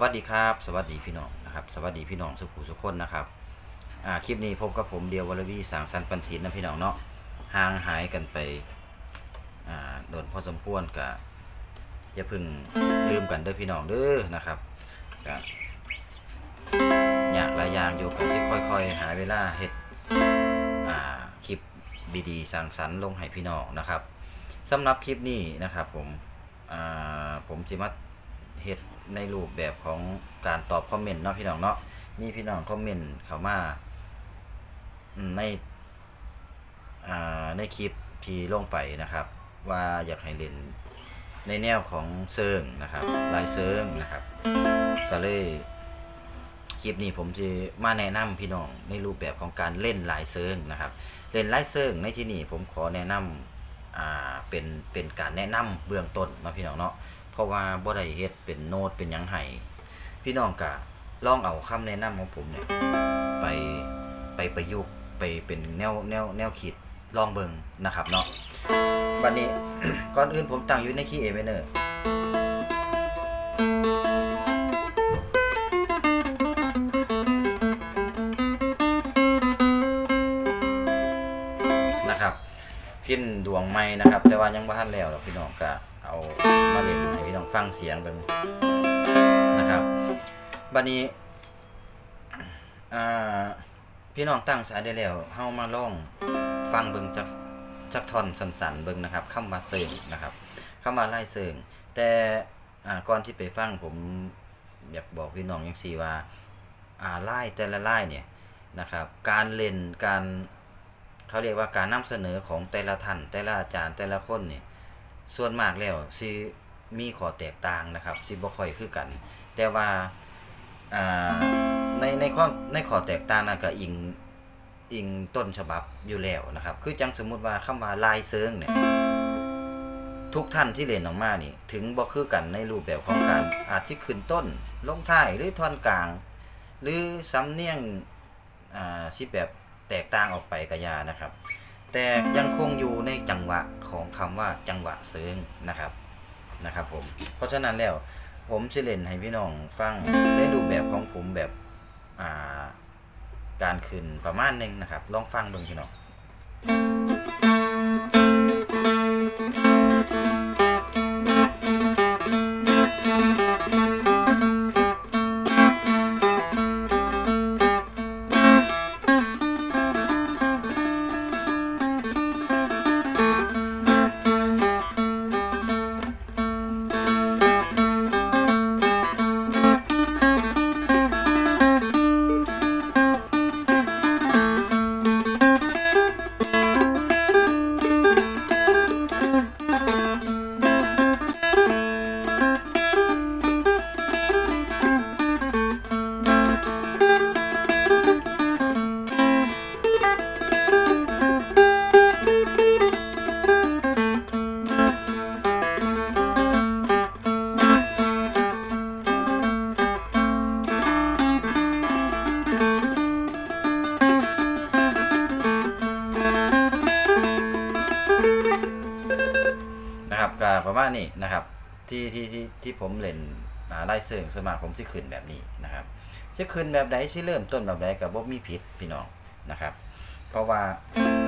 วัสดีครับ สวัสดีพี่น้องนะครับสวัสดีพี่น้องสุขุสุขคนนะครับอ่าคลิปนี้พบกับผมเดียววรวีสางสรร์ปันศิลนะพี่น้องเนาะห่างหายกันไปอ่าโดนพอสมควรกะอย่าพึ่งลืมกันเด้อพี่น้องเด้อนะครับกะอยากหลายอย่างอยู่กันที่ค่อย ๆ หาเวลาเฮ็ดอ่าคลิปดีๆสร้างสรรค์ลงให้พี่น้องนะครับสำหรับคลิปนี้นะครับผมอ่าผมสิมาเฮ็ด ในรูปแบบของการตอบคอมเมนต์เนาะพี่น้องเนาะมีพี่น้องคอมเมนต์เข้ามาในในคลิปที่ลงไปนะครับ ว่าอยากให้เล่นในแนวของเซิงนะครับ ลายเซิงนะครับ ก็เลยคลิปนี้ผมจะมาแนะนำพี่น้องในรูปแบบของการเล่นลายเซิงนะครับ เล่นลายเซิงในที่นี้ผมขอแนะนำอ่าเป็นเป็นการแนะนำเบื้องต้นเนาะพี่น้องเนาะ เพราะว่าบ่ได้เฮ็ดเป็นโน้ตเป็นหยังไห้พี่น้องกะลองเอาคำแนะนำของผมเนี่ยไปไปประยุกต์ไปเป็นแนวแนวแนวคิดลองเบิ่งนะครับเนาะบัดนี้ก่อนอื่นผมตั้งอยู่ในคีย์เอเมเนอร์นะครับ พินดวงไม้นะครับ แต่ว่ายังบ่ทันแล้วหรอกพี่น้องก็ เอามาเล่นให้พี่น้องฟังเสียงเบิ่งนะครับบัดนี้พี่น้องตั้งสายได้แล้วเฮามาลองฟังเบิ่งจักจักทอนสันๆเบิ่งนะครับคำว่าเสิงนะครับคำว่าไล่เสิงแต่ก่อนที่ไปฟังผมอยากบอกพี่น้องจังซี่ว่าอ่าไล่แต่ละไล่เนี่ยนะครับการเล่นการเขาเรียกว่าการนำเสนอของแต่ละท่านแต่ละอาจารย์แต่ละคนเนี่ย ส่วนมากแล้วสิมีข้อแตกต่างนะครับสิบ่ค่อยคือกัน แต่ว่าในในข้อในข้อแตกต่างนั้นก็อิงอิงต้นฉบับอยู่แล้วนะครับ คือจังสมมุติว่าคำว่าลายเซิงเนี่ยทุกท่านที่เล่นออกมานี่ ถึงบ่คือกันในรูปแบบของการอาจที่ขึ้นต้น ลงท้ายหรือท่อนกลาง หรือสำเนียงอ่าสิแบบแตกต่างออกไปกับยานะครับ แต่ยังคงอยู่ในจังหวะของคำว่าจังหวะเซิงนะครับนะครับผมเพราะฉะนั้นแล้วผมจะเล่นให้พี่น้องฟังได้รูปแบบของผมแบบอ่าการขึ้นประมาณหนึงนะครับ ลองฟังดูพี่น้องานี้นะครับที่ที่ที่ที่ผมเล่นอ่าไล่เซิงส่วนมากผมสิขึ้นแบบนี้นะครับสิขึ้นแบบใดสิเริ่มต้นแบบใดก็บ่มีผิดพี่น้องนะครับ เพราะว่า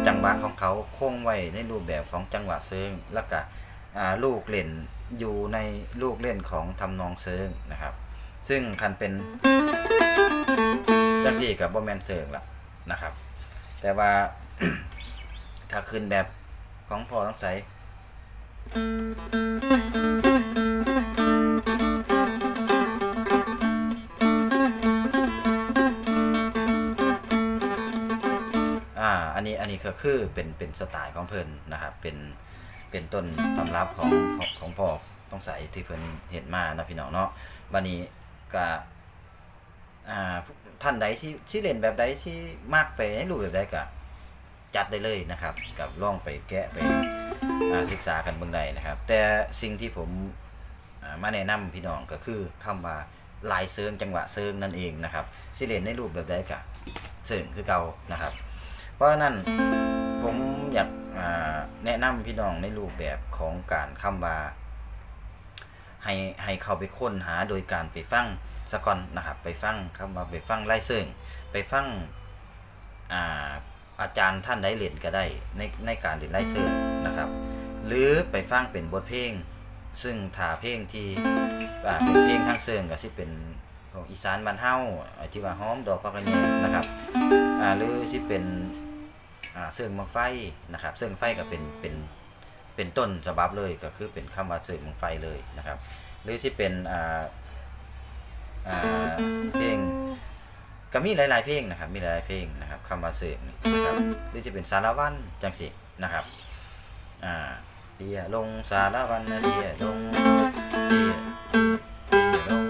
จังหวะของเขาคงไว้ในรูปแบบของจังหวะเซิงแล้วก็ลูกเล่นอยู่ในลูกเล่นของทำนองเซิงนะครับ ซึ่งคันเป็นจังซี่กับบ่แมนเซิงละนะครับ แต่ว่าถ้าขึ้นแบบของพอต้องใส่ อ่าอันนี้อันนี้ก็คือเป็นเป็นสไตล์ของเพิ่นนะครับ เป็นเป็นต้นตำรับของของของพ่อต้องใส่ที่เพิ่นเห็นมานะพี่น้องเนาะวันนี้ก็อ่าท่านใดที่ที่เล่นแบบใดที่มากไปในรูปแบบใดก็ จัดได้เลยนะครับ กับล่องไปแกะไปศึกษากันเบื้องใดนะครับ แต่สิ่งที่ผมมาแนะนำพี่น้องก็คือคำว่าลายเซิงจังหวะเซิงนั่นเองนะครับสิเลนในรูปแบบใดก็เซิงคือเก่านะครับ เพราะนั้นผมอยากแนะนำพี่น้องในรูปแบบของการคำว่าให้ให้เข้าไปค้นหาโดยการไปฟังสะก่อนนะครับ ไปฟังคำว่าไปฟังไล่เซิงไปฟังอ่า อาจารย์ท่านใดเล่นก็ได้ในในการเล่นไล่เซิงนะครับ หรือไปฟังเป็นบทเพลง ซึ่งถ้าเพลงที่เป็นเพลงทางเซิงก็สิเป็นของอีสานบ้านเฮาอ่าที่ว่าหอมดอกพักกระแยนะครับหรือสิเป็นอ่าเซิงมังไฟนะครับเซิงไฟก็เป็นเป็นเป็นต้นฉบับเลยก็คือเป็นคำว่าเซิงมังไฟเลยนะครับ หรือสิเป็นเพลง ก็มีหลาย ๆ เพลงนะครับ มีหลายๆเพลงนะครับคำว่าเซิงนี่นะครับหรือจะเป็นสารวันจังสินะครับอ่าเดียลงสารวันนะเดียลงเดียเดียลง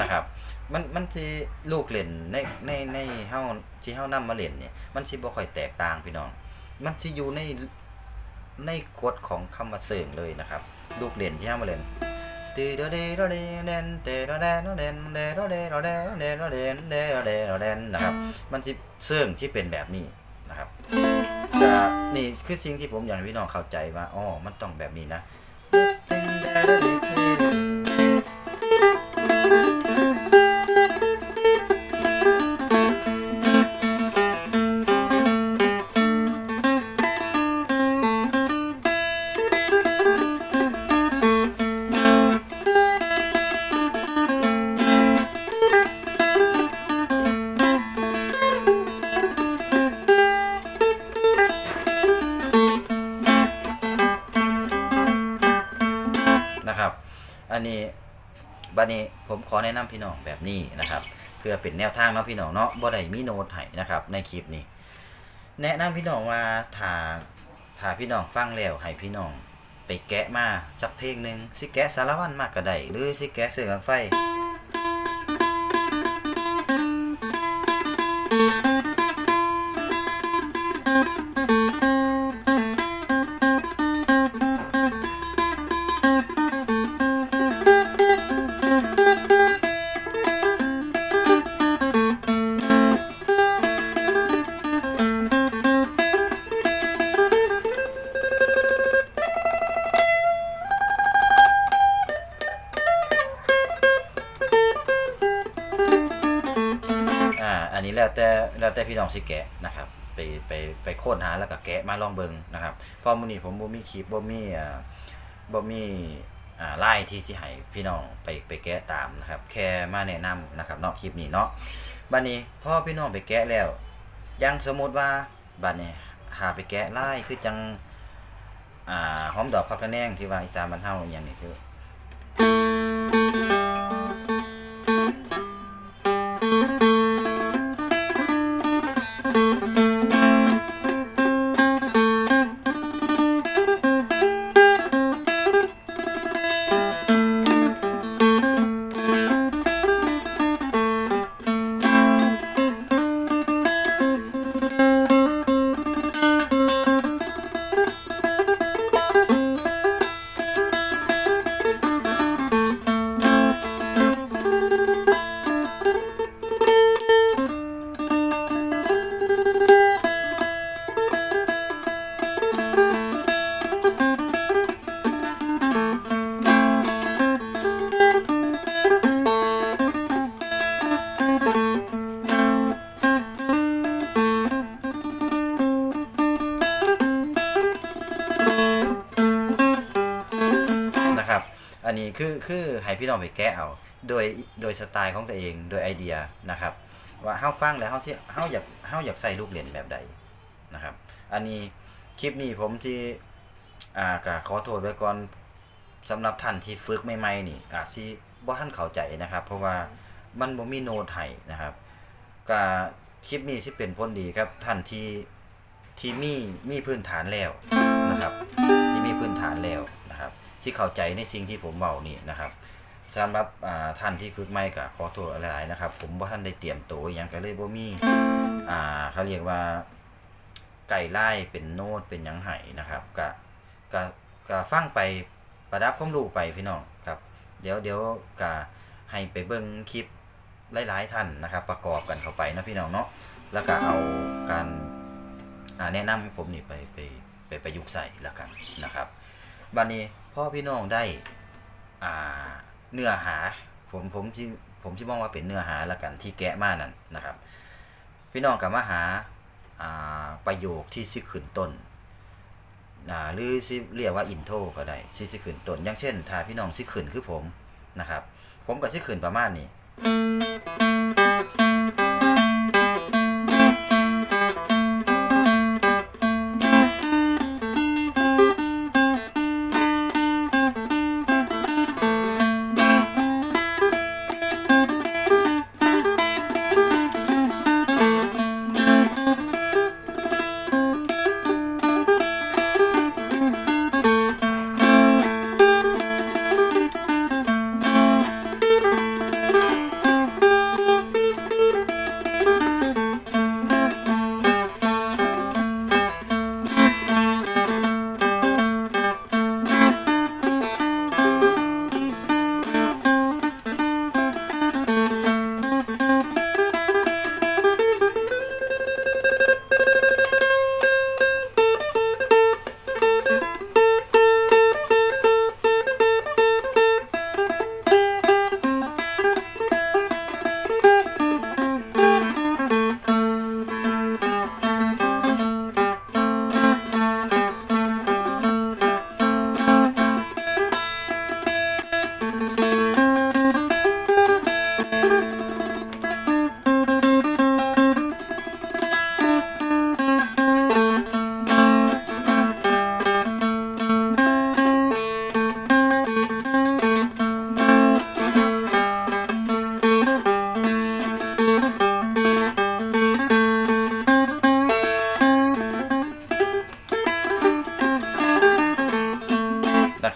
นะครับมันมันที่ลูกเล่นในในในเฮาที่เฮานำมาเล่นเนี่ยมันสิบ่ค่อยแตกต่างพี่น้อง มันสิอยู่ใน ในกฎของคำว่าเสริงเลยนะครับ ลูกเล่นที่ห้ามาเล่นตีโดเดโดเดเดนเตโดเดโดเดนเดโดเดโดเดเดโดเดนเดโดเดโดเดนนะครับ มันสิเสื่องที่เป็นแบบนี้นะครับแต่นี่คือสิ่งที่ผมอยากให้พี่น้องเข้าใจว่าอ๋อมันต้องแบบนี้นะ นะนำพี่น้องแบบนี้นะครับ เพื่อเป็นแนวทางเนาะพี่น้องเนาะบ่ได้มีโน้ตให้นะครับ ในคลิปนี้ แนะนำพี่น้องว่าถ้าถ้าพี่น้องฟังแล้วให้พี่น้อง ไปแกะมาสักเพลงหนึ่งสิแกะสารวันมากก็ได้หรือสิแกะเสือกันไฟ พี่น้องสิแกะนะครับ ไปไปไปโค้นหาแล้วก็แกะมาลองเบิ่งนะครับเพราะมื้อนี้ผมบ่มีคลิปบ่มีอ่าบ่มีอ่าไลน์ที่สิให้พี่น้องไปไปแกะตามนะครับ แค่มาแนะนำนะครับเนาะคลิปนี้เนาะบัดนี้พอพี่น้องไปแกะแล้วยังสมมุติว่าบัดนี้หาไปแกะไล่คือจังอ่าหอมดอกพักกระแนงที่ว่าอีสานบ้านเฮาอย่างนี้คือ คือคือให้พี่น้องไปแก้เอา โดยโดยสไตล์ของตัวเองโดยไอเดียนะครับ ว่าเฮาฟังแล้วเฮาสิเฮาอยากเฮาอยากใส่ลูกเล่นแบบใดนะครับ อันนี้คลิปนี้ผมที่อ่ากขอโทษไว้ก่อนสำหรับท่านที่ฝึกใหม่ๆนี่อาจสิบ่ทันเข้าใจนะครับ เพราะว่ามันบ่มีโน้ตให้นะครับก็คลิปนี้สิเป็นผลดีครับท่านที่ที่มีมีพื้นฐานแล้วนะครับ ที่มีพื้นฐานแล้ว ที่เข้าใจในสิ่งที่ผมเว้านี่นะครับสำหรับท่านที่ฝึกใหม่ก็ขอโทษหลายๆนะครับ ผมบ่าทันได้เตรียมตัวอหยังก็เลยบ่มีอ่าเขาเรียกว่าไก่ไล่เป็นโน้ตเป็นยังไห้นะครับก็ก็ก็ฟังไปประดับความรู้ไปพี่น้องครับ เดี๋ยวเดี๋ยวก็ให้ไปเบิ่งคลิปหลาย ๆ ท่านนะครับ ประกอบกันเข้าไปนะพี่น้องเนาะแล้วก็เอาการแนะนำของผมนี่ไปไปไปประยุกต์ใส่แล้วกันนะครับบัดนี้ พ่อพี่น้องได้อ่าเนื้อหาผมผมที่ผมที่มองว่าเป็นเนื้อหาแล้วกันที่แกะมานั่นนะครับ พี่น้องกับมาหาาประโยคที่สิขึ้นต้นหรือสิเรียกว่าอินโทรก็ได้ที่สิขึ้นต้นอย่างเช่นถ้าพี่น้องสิขึ้นคือผมนะครับ ผมก็สิขึ้นประมาณนี้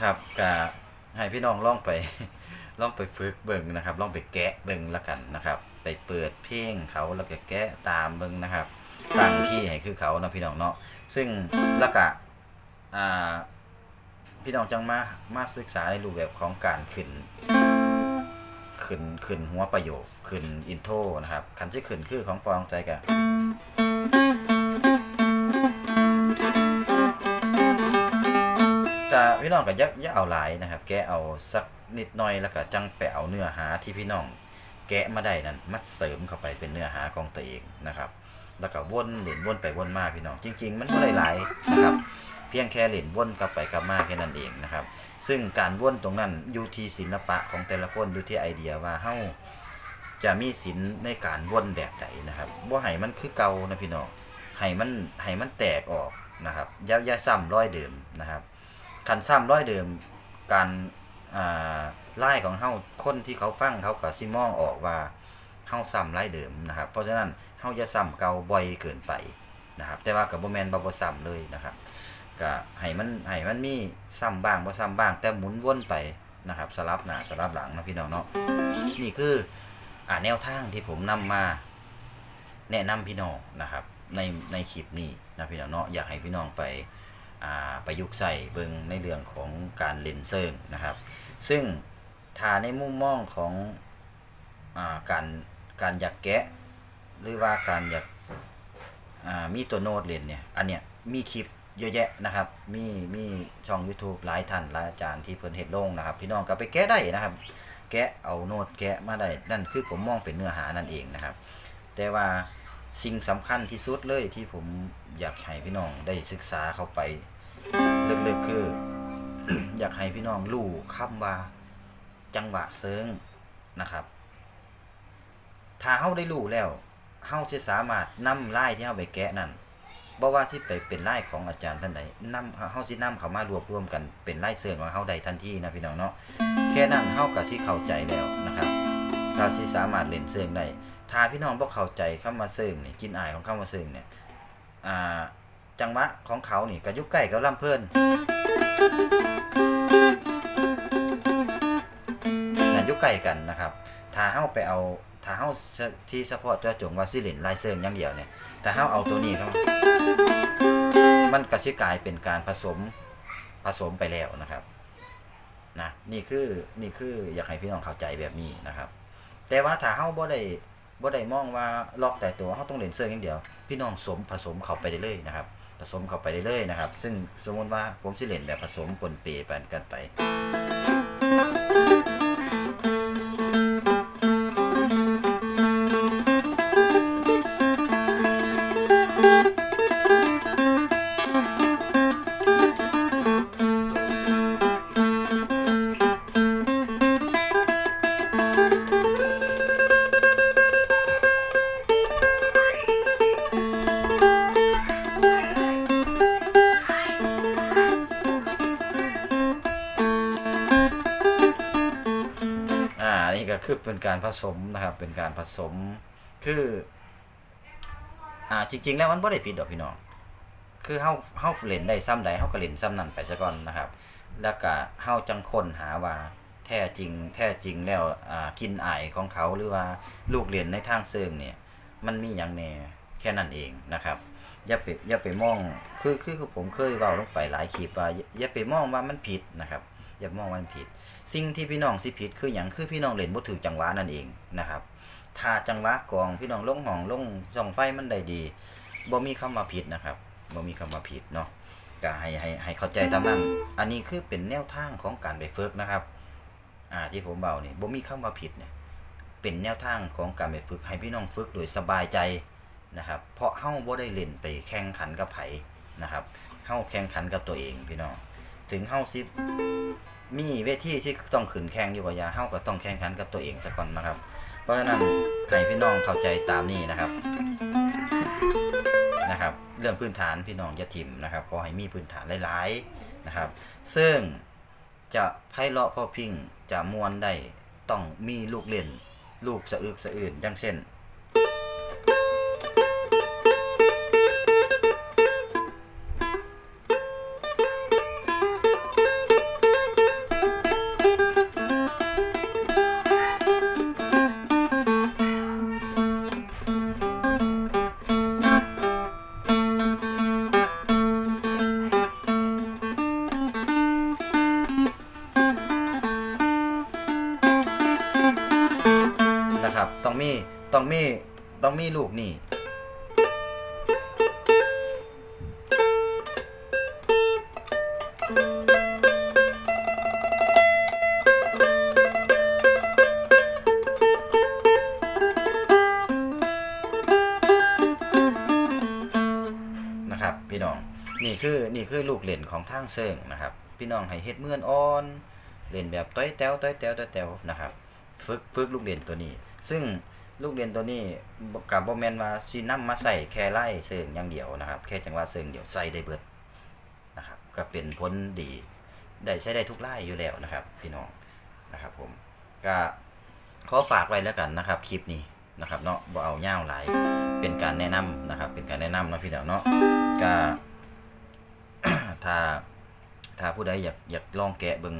นะครับก็ให้พี่น้องล่องไปล่องไปฝึกเบิ่งนะครับล่องไปแกะเบิ่งละกันนะครับ ไปเปิดเพลงเขาแล้วก็แกะตามเบิ่งนะครับตั้งที่ให้คือเขานะพี่น้องเนาะซึ่งล้วก็อ่าพี่น้องจังมามาศึกษาในรูปแบบของการขึ้นขึ้นขึ้นหัวประโยคขึ้นอินโทรนะครับคันที่ขึ้นคือของปองใจกะ จะพี่น้องก็ยักยักเอาหลายนะครับ แกเอาสักนิดหน่อยแล้วก็จังไปเอาเนื้อหาที่พี่น้อง แกะมาได้นั้นมัดเสริมเข้าไปเป็นเนื้อหาของตัวเองนะครับ แล้วก็วนเหรียญวนไปวนมาพี่น้อง จริง ๆ มันก็หลายๆนะครับ เพียงแค่เหรียญวนกลับไปกลับมาแค่นั้นเองนะครับ ซึ่งการวนตรงนั้นอยู่ที่ศิลปะของแต่ละคนอยู่ที่ไอเดียว่าเฮาจะมีศิลในการวนแบบใดนนะครับบ่ให้มันคือเก่านะพี่น้องให้มันให้มันแตกออกนะครับย่าย่าซ้ำร้อยเดิมนะครับ คันซ้ำร้อยเดิมการอ่าไล่ของเฮาคนที่เขาฟังเขาก็สิมองออกว่าเฮาซ้ำไล่เดิมนะครับ เพราะฉะนั้นเฮาจะซ้ำเก่าบ่อยเกินไปนะครับ แต่ว่ากับบ่แมนบ่บ่ซ้ำเลยนะครับก็ให้มันให้มันมีซ้ำบ้างบ่ซ้ำบ้าง แต่หมุนวนไปนะครับสลับหน้าสลับหลังนะพี่น้องเนาะนี่คืออ่าแนวทางที่ผมนำมาแนะนำพี่น้องนะครับ ในในคลิปนี้นะพี่น้องเนาะอยากให้พี่น้องไป ประยุกต์ใส่เบิงในเรื่องของการเลนเซิงนะครับ ซึ่งถ้าในมุมมองของอาการการอยากแกะ หรือว่าการอยากามีตัวโน้ตเล่นเนี่ยอันเนี้ยมีคลิปเยอะแยะนะครับ มีมีช่อง YouTube หลายท่านหลายอาจารย์ที่เพิ่นเฮ็ดลงนะครับ พี่น้องก็ไปแกะได้นะครับ แกะเอาโน้ตแกะมาได้นั่นคือผมมองเป็นเนื้อหานั่นเองนะครับ แต่ว่า สิ่งสำคัญที่สุดเลยที่ผมอยากให้พี่น้องได้ศึกษาเข้าไปลึกๆคือ อยากให้พี่น้องรู้คำว่าจังหวะเซิงนะครับ ถ้าเฮาได้รู้แล้วเฮาจะสามารถนำลายที่เฮาไปแกะนั่นบ่ว่าสิไปเป็นลายของอาจารย์ท่านใดนำเฮาสินำเขามารวบรวมกันเป็นลายเซิงของเฮาได้ทันทีนะพี่น้องเนาะแค่นั้นเฮาก็สิเข้าใจแล้วนะครับก็สิสามารถเล่นเซิงได้ ถ้าพี่น้องบ่เข้าใจคำว่าเซิงนี่กินอายของคำว่าเซิงเนี่ยอ่าจังหวะของเขานี่ก็อยุใกล้กับลำเพิ่นนั่นอยุใกล้กันนะครับ ถ้าเฮาไปเอาถ้าเฮาที่เฉพาะเจาะจงว่าสิเล่นลายเซิงอย่างเดียวเนี่ยถ้าเฮาเอาตัวนี้เข้ามันก็สิกลายเป็นการผสมผสมไปแล้วนะครับนะนี่คือนี่คืออยากให้พี่น้องเข้าใจแบบนี้นะครับ แต่ว่าถ้าเฮาบ่ได้ บ่ได้มองว่าล็อกแต่ตัวเขาต้องเล่นเสื้อย่างเดียว พี่น้องสมผสมเข้าไปได้เลยนะครับ ผสมเข้าไปได้เลยนะครับ ซึ่งสมมติว่าผมสิเล่นแบบผสมปนเปไปกันไป เป็นการผสมนะครับ เป็นการผสมคืออ่าจริง ๆ แล้วมันบ่ได้ผิดดอกพี่น้องคือเฮาเฮาเล่นได้ซ้ำใดเฮาก็เล่นซ้ำนั้นไปซะก่อนนะครับ แล้วก็เฮาจังค้นหาว่าแท้จริง แท้จริงแล้วอ่ากินอายของเขาหรือว่าลูกเรียนในทางเสริงเนี่ย มันมีอย่างแน่แค่นั้นเองนะครับอย่าไปอย่าไปมองคือคือคือผมเคยเว้าลงไปหลายคลิปว่าอย่าไปมองว่ามันผิดนะครับ อย่ามองว่ามันผิด สิ่งที่พี่น้องสิผิดคืออย่างคือพี่น้องเล่นบ่ถือจังหวะนั่นเองนะครับถ้าจังหวะกองพี่น้องลงห้องลงส่องไฟมันได้ดีบ่มีคำว่าผิดนะครับบ่มีคำว่าผิดเนาะก็ให้ให้ให้เข้าใจตามนั้นอันนี้คือเป็นแนวทางของการไปฝึกนะครับ อ่าที่ผมเบานี่บ่มีคำว่าผิดเนี่ยเป็นแนวทางของการไปฝึกให้พี่น้องฝึกโดยสบายใจนะครับ เพราะเฮาบ่ได้เล่นไปแข่งขันกับไผนะครับเฮาแข่งขันกับตัวเองพี่น้อง ถึงเฮาสิ มีเวทีที่ต้องขืนแข่งอยู่กับยาเฮาก็ต้องแข่งขันกับตัวเองซะก่อนนะครับ เพราะฉะนั้นให้พี่น้องเข้าใจตามนี้นะครับนะครับ เรื่องพื้นฐานพี่น้องอย่าถิ่มนะครับขอให้มีพื้นฐานหลายๆนะครับ ซึ่งจะไพเราะพอพิงจะมวนได้ต้องมีลูกเล่น ลูกสะอึกสะอื่นดังเช่น นี่คือนี่คือลูกเล่นของทางเซิงนะครับ พี่น้องให้เฮ็ดเมื่อนอ่อนเล่นแบบต้อยแต้วต้อยแต้วต้อยแต้วนะครับฝึกฝึกลูกเรียนตัวนี้ ซึ่งลูกเรียนตัวนี้กับบ่แมนว่าสินำมาใส่แค่ไล่เสิงอย่างเดียวนะครับ แค่จังหวะเสิงเดียวใส่ได้เบิดนะครับ ก็เป็นผลดีได้ใช้ได้ทุกไล่อยู่แล้วนะครับ พี่น้องนะครับ ผมก็ขอฝากไว้แล้วกันนะครับคลิปนี้นะครับเนาะบ่เอายาวหลเป็นการแนะนำนะครับ เป็นการแนะนำนะพี่น้องเนาะก็ ถ้า ถ้าผู้ใดอยากอยากลองแกะเบิ่ง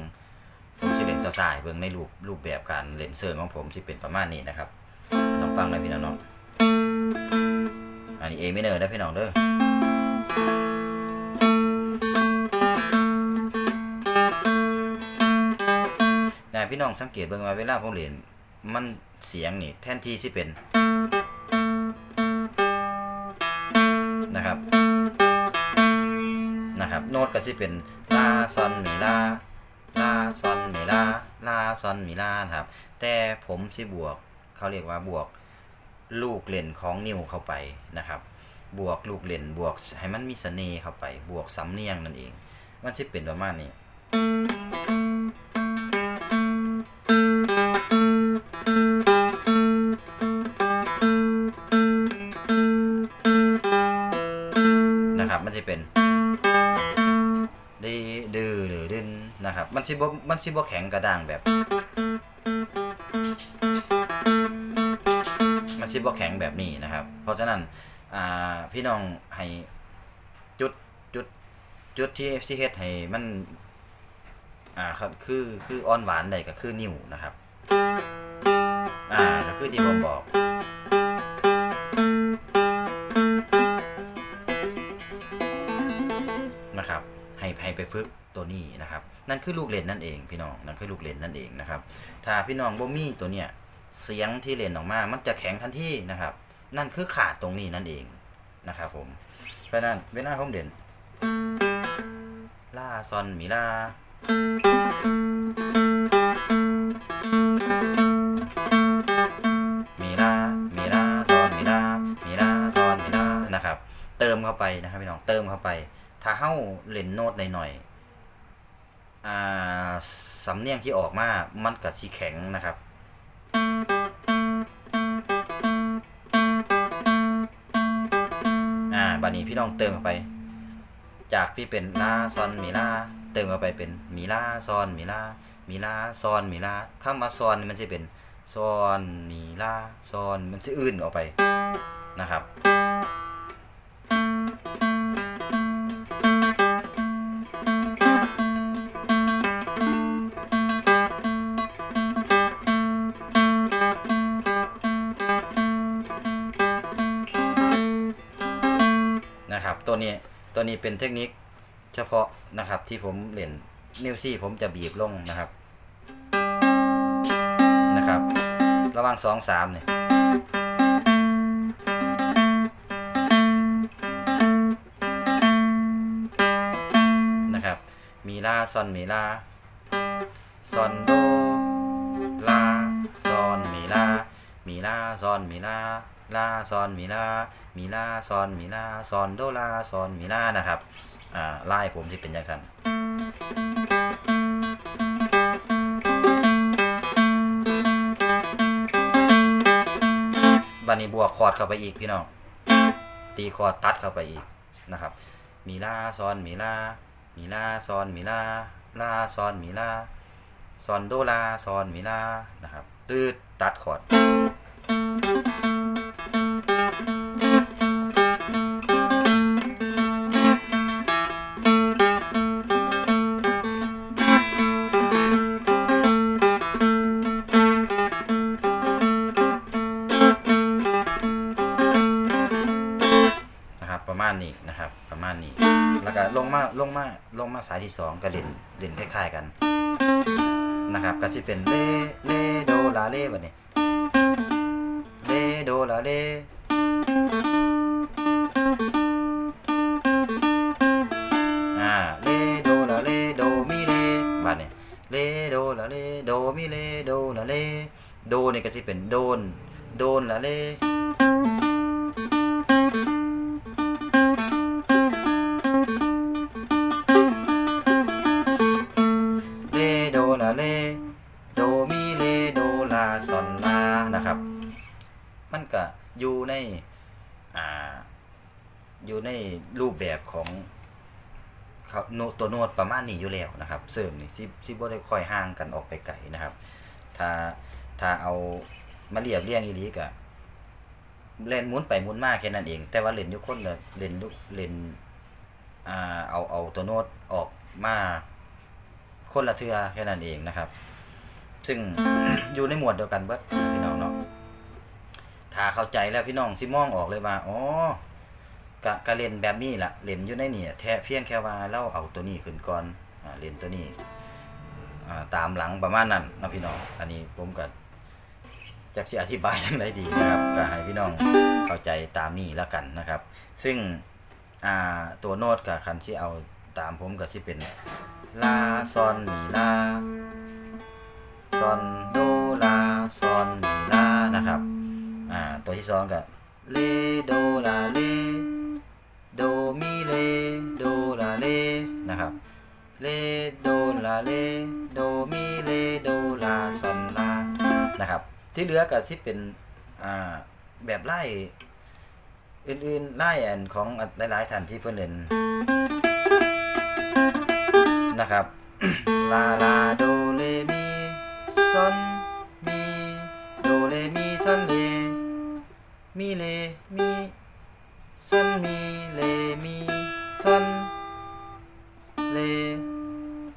ผมสิเล่นซายเบิ่งในรูปรูปแบบการเล่นเซิร์งของผมสิเป็นประมาณนี้นะครับลองฟังหน่อยพี่น้องอันนี้เอไม่เนอร์ได้อพี่น้องเด้อนะพี่น้องสังเกตเบิ่งว่าเวลาผมเล่นมันเสียงนี่แทนที่สิเป็น ก็จะเป็นลาซอนมีลาลาซอนมีลาลาซอนมีลาครับ แต่ผมสิบวกเขาเรียกว่าบวกลูกเล่นของนิ้วเข้าไปนะครับ บวกลูกเล่นบวกให้มันมีเสน่ห์เข้าไป บวกสำเนียงนั่นเอง มันจะเป็นประมาณนี้ นะครับ มันสิบ่มันสิบ่แข็งกระด้างแบบ มันสิบ่แข็งแบบนี้นะครับ เพราะฉะนั้นอ่าพี่น้องให้จุดจุดจุดที่สิเฮ็ดให้มันอ่าคือคืออ่อนหวานได้ก็คือนิ้วนะครับ อ่าก็คือที่ผมบอก ให้ไปฝึกตัวนี้นะครับ นั่นคือลูกเล่นนั่นเองพี่น้องนั่นคือลูกเล่นนั่นเองนะครับ ถ้าพี่น้องบ่มีตัวเนี้ยเสียงที่เล่นออกมา มันจะแข็งทันทีนะครับ นั่นคือขาดตรงนี้นั่นเองนะครับผมเพราะนั้นเวลาผมเด่นลาซอนมีลามีลามีลาซอนมีลามีลาซอนมีลานะครับ เติมเข้าไปนะครับพี่น้องเติมเข้าไป ถ้าเฮ้าเล่นโน้ตหน่อยๆอ่าสำเนียงที่ออกมา มันกับสีแข็งนะครับ อ่าบัดนี้พี่น้องเติมเข้าไป จากพี่เป็นลาซอนมีลาเติมเข้าไปเป็นมีลาซอนมีลามีลาซอนมีลาคำว่าซอนมันจะเป็นซอนมีลาซอนมันจะอื่นออกไปนะครับ ตัวนี้เป็นเทคนิคเฉพาะนะครับที่ผมเล่นนิ้วซี่ผมจะบีบลงนะครับนะครับ ระหว่างสองสามเนี่ยนะครับ มีลาซอนมีลาซอนโดลาซอนมีลามีลาซอนมีลา ลาซอนมีลามีลาซอนมีลาซอนโดลาซอนมีลานะครับอ่าไล่ผมที่เป็นย่างนั้นบันนี้บวกคอร์ดเข้าไปอีกพี่น้อง ตีคอร์ดตัดเข้าไปอีกนะครับ มีลาซอนมีลา มีลาซอนมีลา ลาซอนมีลา ซอนโดลาซอนมีลา นะครับ ตืดตัดคอร์ดาสายที่สองก็เล่นเล่นคล้ายๆกันนะครับก็จะเป็นเลเลโดลาเลแบบนี้เลโดลาเลอ่าเลโดลาเลโดมิเลแบบนี้เลโดลาเลโดมิเลโดลาเลโดนี่ก็จะเป็นโดนโดนลาเลเล ณนี้อยู่แล้วนะครับ เสริมนี่ที่ที่บ่ได้ค่อยห่างกันออกไปไกลนะครับ ถ้าถ้าเอามาเรียบเรียงอีหลีก็เล่นหมุนไปหมุนมาแค่นั้นเอง แต่ว่าเล่นยู่คนเล่นยู่เล่นอ่าเอาเอาตัวโน้ตออกมาคนละเทือแค่นั้นเองนะครับ ซึ่งอยู่ในหมวดเดียวกันเบิดพี่น้องเนาะถ้าเข้าใจแล้วพี่น้องสิมองออกเลยว่าอ๋อ กะกะเล่นแบบนี้แหละเล่นอยู่ในนี่แท้เพียงแค่ว่าเราเอาตัวนี้ขึ้นก่อนอ่าเล่นตัวนี้อ่าตามหลังประมาณนั้นนะพี่น้องอันนี้ผมก็จักสิอธิบายยังไงดีนะครับก็ให้พี่น้องเข้าใจตามนี้แล้วกันนะครับ ซึ่งอ่าตัวโน้ตกับคันที่เอาตามผมก็สิเป็นลาซอนมีลาซอนโดลาซอนมีลานะครับอ่าตัวที่สองก็เลโดลาเล โดมีเลโดลาเลนะครับเลโดลาเลโดมีเลโดลาซอนลานะครับที่เหลือก็สิเป็นอ่าแบบไล่อื่นๆไล่อันของหลายๆท่านที่เพิ่นเล่นนะครับลาลาโดเลมีซอนมีโดเลมีซอนเลมีเลมี ซอนมีเลมีซอนเล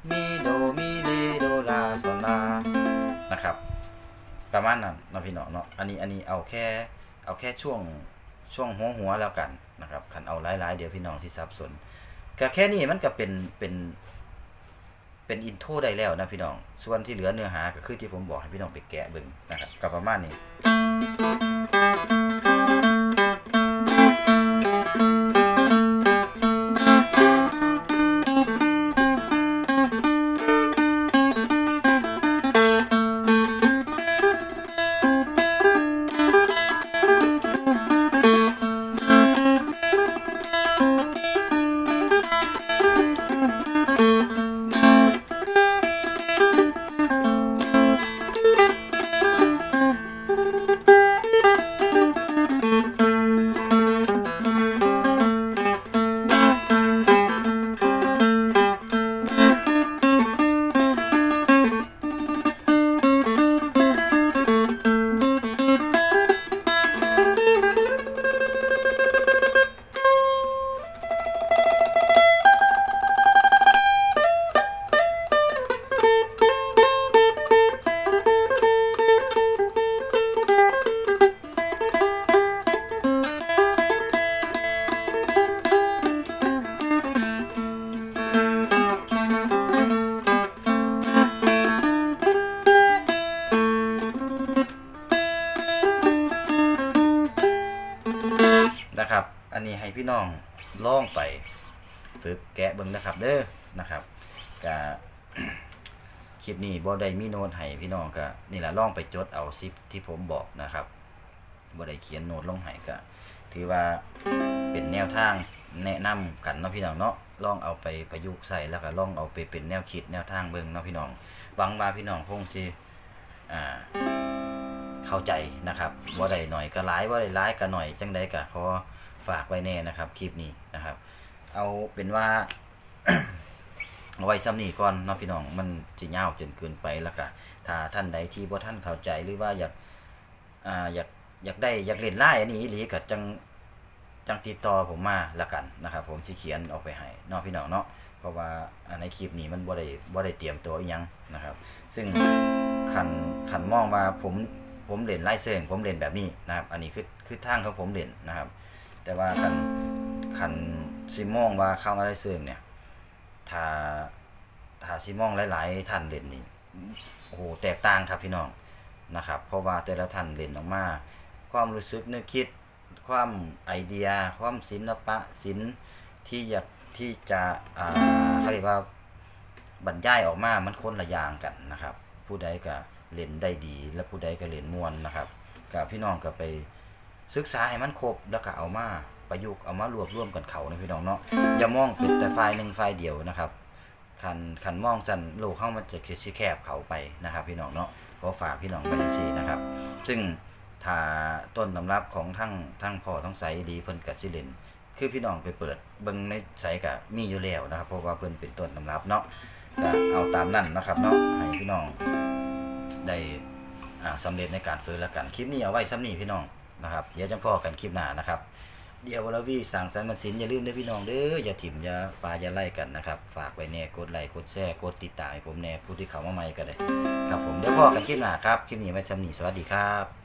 มีโดมีเลโดลาซอนลานะครับ ประมาณนั้นเนาะพี่น้องเนาะอันนี้อันนี้เอาแค่เอาแค่ช่วงช่วงหัวหัวแล้วกันนะครับคันเอาหลายๆเดี๋ยวพี่น้องที่สับสนก็แค่นี้มันก็เป็นเป็นเป็นอินโทรได้แล้วนะพี่น้อง ส่วนที่เหลือเนื้อหาก็คือที่ผมบอกให้พี่น้องไปแกะเบิ่งนะครับก็ประมาณนี้ พี่น้องลองไปฝึกแกะเบิ่งนะครับ เด้อนะครับก็คลิปนี้บ่ได้มีโน้ตให้พี่น้องก็นี่แหละลองไปจดเอาซิปที่ผมบอกนะครับบ่ได้เขียนโน้ตลงให้ก็ถือว่าเป็นแนวทางแนะนำกันเนาะพี่น้องเนาะลองเอาไปประยุกต์ใส่แล้วก็ลองเอาไปเป็นแนวคิดแนวทางเบิ่งเนาะพี่น้องหวังว่าพี่น้องคงสิอ่าเข้าใจนะครับว่าได้หน่อยก็ร้ายว่าได้ร้ายก็หน่อยจังใดก็ขอ ฝากไว้แน่นะครับคลิปนี้นะครับ เอาเป็นว่าเอาไว้ซ้ำนี่ก่อนนะพี่น้องมันจะยาวจนเกินไปแล้วก็ถ้าท่านใดที่บ่ท่านเข้าใจหรือว่าอยากอ่าอยากอยากได้อยากเล่นไล่อันนี้อีหลีก็จังจังติดต่อผมมาละกันนะครับผมสิเขียนออกไปให้นาะพี่น้องเนาะเพราะว่าในคลิปนี้มันบ่ได้บ่ได้เตรียมตัวอีหยังนะครับ ซึ่งขันขันมองว่าผมผมเล่นไล่เซิงผมเล่นแบบนี้นะครับ อันนี้คือคือทางของผมเล่นนะครับ แต่ว่าขันขันซิมองว่าเข้ามาไล่เซิงเนี่ย ถ้าถ้าซิมองหลาย ๆ ท่านเล่นนี่โอ้โหแตกต่างครับพี่น้องนะครับ เพราะว่าแต่ละท่านเล่นออกมา ความรู้สึกนึกคิด ความไอเดีย ความศิลปะศิลป์ที่อยากที่จะอ่าเขาเรียกว่าบรรยายออกมามันคนละอย่างกันนะครับ ผู้ใดก็เล่นได้ดี และผู้ใดก็เล่นม่วนนะครับกับพี่น้องก็ไป ศึกษาให้มันครบแล้วก็เอามาประยุกต์เอามารวบรวมกันเขานะพี่น้องเนาะอย่ามองเป็นแต่ไฟล์หนึ่งไฟล์เดียวนะครับคันคันมองสันโลกเข้ามันจะสิแคบเขาไปนะครับ พี่น้องเนาะขอฝากพี่น้องไปสินะครับ ซึ่งถ้าต้นตำรับของทั้งทั้งพ่อทั้งไสดีเพิ่นกับสิเลนคือพี่น้องไปเปิดเบิ่งในไสก็มีอยู่แล้วนะครับ เพราะว่าเพิ่นเป็นต้นตำรับเนาะก็เอาตามนั่นนะครับเนาะให้พี่น้องได้อ่าสำเร็จในการฝึกแล้วกัน คลิปนี้เอาไว้ซ้ำนี้พี่น้อง นะครับเดี๋ยวจังพอกันคลิปหน้านะครับเดี๋ยววลวีสั่งสรรค์มันสินอย่าลืมเด้อพี่น้องเด้ออย่าถิ่มอย่าปาอย่าไล่กันนะครับ ฝากไว้แน่กดไลค์กดแชร์กดติดตามให้ผมแน่ผู้ที่เข้ามาใหม่ก็ได้ครับผมเดี๋ยวพอกันคลิปหน้าครับคลิปนี้ไว้ชำนีสวัสดีครับ